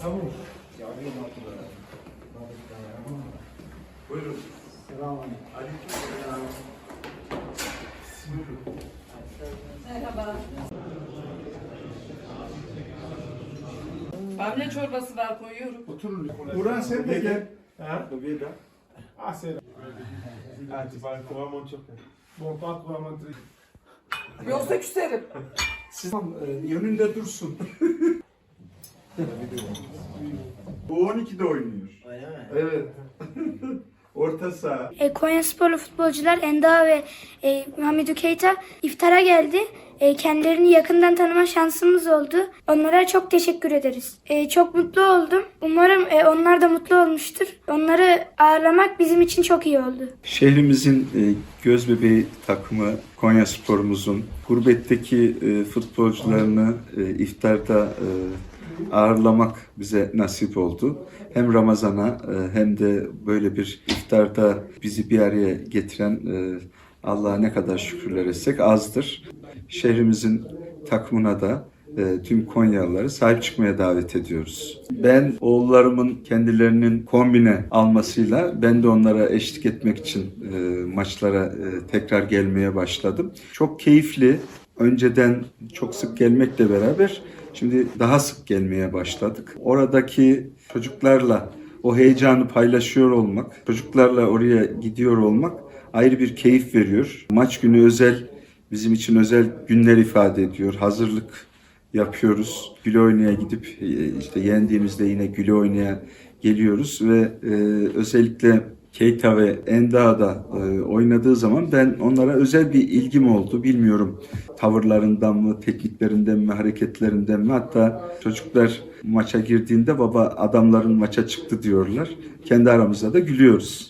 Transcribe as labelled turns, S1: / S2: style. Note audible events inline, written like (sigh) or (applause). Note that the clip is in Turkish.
S1: Buyurun.
S2: Merhaba. Bamya çorbası var koyuyorum.
S3: Oturun.
S1: Burhan sen de gel.
S3: Ha?
S1: Tabii da.
S3: Ah, là.
S1: Ah, tu parles couramment turc.
S3: Bon, pas couramment très.
S2: Yoksa küserim.
S1: Tamam, e, yönünde dursun. (laughs) Bu 12'de oynuyor. Evet. (laughs) Orta saha.
S4: E, Konya sporlu futbolcular Enda ve e, Hamidou Keita iftara geldi. E, kendilerini yakından tanıma şansımız oldu. Onlara çok teşekkür ederiz. E, çok mutlu oldum. Umarım e, onlar da mutlu olmuştur. Onları ağırlamak bizim için çok iyi oldu.
S5: Şehrimizin e, göz bebeği takımı Konya Spor'umuzun gurbetteki e, futbolcularını e, iftarda e, ağırlamak bize nasip oldu. Hem Ramazan'a e, hem de böyle bir iftarda bizi bir araya getiren e, Allah'a ne kadar şükürler etsek azdır. Şehrimizin takımına da e, tüm Konyalıları sahip çıkmaya davet ediyoruz. Ben oğullarımın kendilerinin kombine almasıyla ben de onlara eşlik etmek için maçlara tekrar gelmeye başladım. Çok keyifli. Önceden çok sık gelmekle beraber şimdi daha sık gelmeye başladık. Oradaki çocuklarla o heyecanı paylaşıyor olmak, çocuklarla oraya gidiyor olmak ayrı bir keyif veriyor. Maç günü özel bizim için özel günler ifade ediyor. Hazırlık yapıyoruz. Güle oynaya gidip e, işte yendiğimizde yine güle oynaya geliyoruz ve e, özellikle Keita ve Enda'da e, oynadığı zaman ben onlara özel bir ilgim oldu. Bilmiyorum tavırlarından mı, tekniklerinden mi, hareketlerinden mi hatta çocuklar maça girdiğinde baba adamların maça çıktı diyorlar. Kendi aramızda da gülüyoruz.